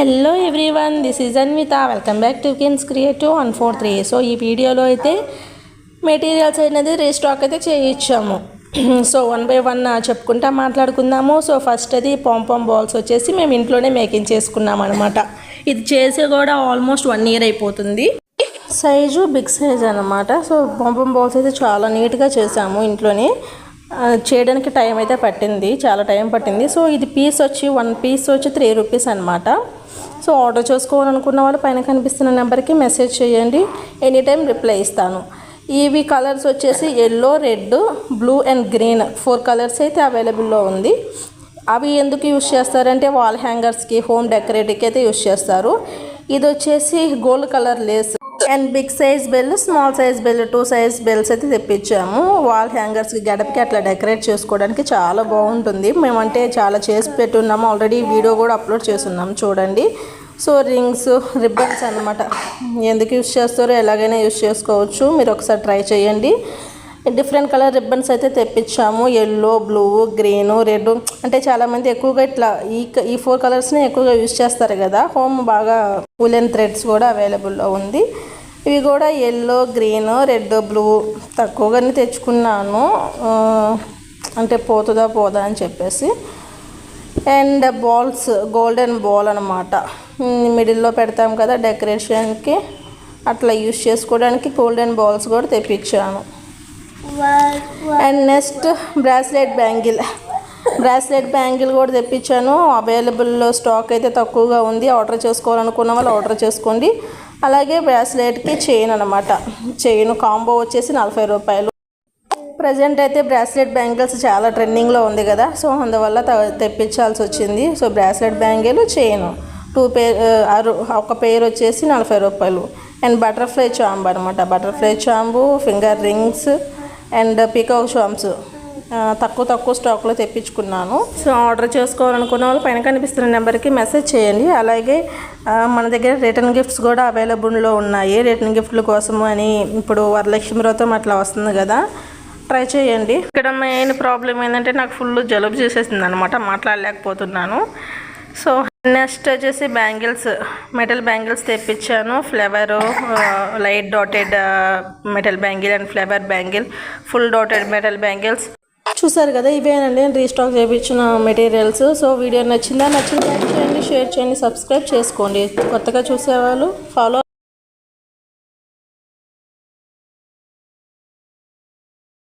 Hello everyone this is Anvitha welcome back to Kins creative one four three so ఈ వీడియోలో అయితే materials అనేది restock అయితే చేయించాము. సో వన్ బై వన్ చెప్పుకుంటా మాట్లాడుకుందాము. సో ఫస్ట్ అది పాంపాం బాల్స్ వచ్చేసి మేము ఇంట్లోనే మేకింగ్ చేసుకున్నాం అనమాట ఇది చేసి కూడా ఆల్మోస్ట్ వన్ ఇయర్ అయిపోతుంది. సైజు బిగ్ సైజ్ అనమాట సో పాంపాం బాల్స్ అయితే చాలా నీట్గా చేసాము ఇంట్లోనే. చేయడానికి టైం అయితే పట్టింది చాలా టైం పట్టింది. సో ఇది పీస్ వచ్చి వన్ పీస్ వచ్చి త్రీ రూపీస్ అనమాట సో ఆర్డర్ చేసుకోవాలనుకున్న వాళ్ళు పైన కనిపిస్తున్న నెంబర్కి మెసేజ్ చేయండి. ఎనీ టైం రిప్లై ఇస్తాను. ఇవి కలర్స్ వచ్చేసి yellow red blue and green four colours అయితే అవైలబుల్లో ఉంది. అవి ఎందుకు యూస్ చేస్తారంటే వాల్ హ్యాంగర్స్కి హోమ్ డెకరేటివ్కి అయితే యూస్ చేస్తారు. ఇది వచ్చేసి gold colour lace and big size bell small size bell two size bells అయితే తెప్పించాము. వాల్ హ్యాంగర్స్కి గడపకి అట్లా డెకరేట్ చేసుకోవడానికి చాలా బాగుంటుంది. మేమంటే చాలా చేసి పెట్టున్నాము. ఆల్రెడీ వీడియో కూడా అప్లోడ్ చేస్తున్నాము చూడండి. సో రింగ్స్ రిబ్బన్స్ అన్నమాట. ఎందుకు యూస్ చేస్తారో ఎలాగైనా యూస్ చేసుకోవచ్చు. మీరు ఒకసారి ట్రై చేయండి. డిఫరెంట్ కలర్ రిబ్బన్స్ అయితే తెప్పించాము. ఎల్లో బ్లూ గ్రీన్ రెడ్ అంటే చాలామంది ఎక్కువగా ఇట్లా ఈ క- ఈ ఫోర్ కలర్స్ని ఎక్కువగా యూస్ చేస్తారు కదా. హోమ్ బాగా ఉలెన్ థ్రెడ్స్ కూడా అవైలబుల్లో ఉంది. ఇవి కూడా ఎల్లో గ్రీన్ రెడ్ బ్లూ తక్కువగానే తెచ్చుకున్నాను. అంటే పోతుందా పోదా అని చెప్పేసి. అండ్ బాల్స్ గోల్డెన్ బాల్ అనమాట మిడిల్లో పెడతాం కదా డెకరేషన్కి. అట్లా యూస్ చేసుకోవడానికి గోల్డెన్ బాల్స్ కూడా తెప్పించాను. And next bracelet bangle. Bracelet bangle కూడా తెప్పించాను. అవైలబుల్ స్టాక్ అయితే తక్కువగా ఉంది. ఆర్డర్ చేసుకోవాలనుకున్న వాళ్ళు ఆర్డర్ చేసుకోండి. అలాగే బ్రాస్లెట్కి చైన్ అనమాట చైన్ కాంబో వచ్చేసి నలభై రూపాయలు. ప్రజెంట్ అయితే బ్రాస్లెట్ బ్యాంగిల్స్ చాలా ట్రెండింగ్లో ఉంది కదా. సో అందువల్ల త- తెప్పించాల్సి వచ్చింది. So bracelet bangle chain two pair ఒక పేర్ వచ్చేసి నలభై రూపాయలు. అండ్ బటర్ఫ్లై చాంబు అనమాట బటర్ఫ్లై చాంబు ఫింగర్ రింగ్స్ అండ్ పీకాక్ చాంబ్స్ తక్కువ తక్కువ స్టాక్లో తెప్పించుకున్నాను. సో ఆర్డర్ చేసుకోవాలనుకున్న వాళ్ళు పైన కనిపిస్తున్న నెంబర్కి మెసేజ్ చేయండి. అలాగే మన దగ్గర రిటర్న్ గిఫ్ట్స్ కూడా అవైలబుల్లో ఉన్నాయి. రిటర్న్ గిఫ్ట్ల కోసము అని ఇప్పుడు వరలక్ష్మి వ్రతం అట్లా వస్తుంది కదా. ట్రై చేయండి. ఇక్కడ మెయిన్ ప్రాబ్లం ఏంటంటే నాకు ఫుల్ జలుబు చేసేసింది అనమాట మాట్లాడలేకపోతున్నాను. సో నెక్స్ట్ వచ్చేసి బ్యాంగిల్స్ మెటల్ బ్యాంగిల్స్ తెప్పించాను. Flavour light dotted metal bangle and flavour bangle full dotted metal bangles చూసారు కదా ఇవేనండి. రీస్టాక్ చేయించిన మెటీరియల్స్ సో వీడియో నచ్చిందా? నచ్చిందా? షేర్ చేయండి సబ్స్క్రైబ్ చేసుకోండి. కొత్తగా చూసేవాళ్ళు ఫాలో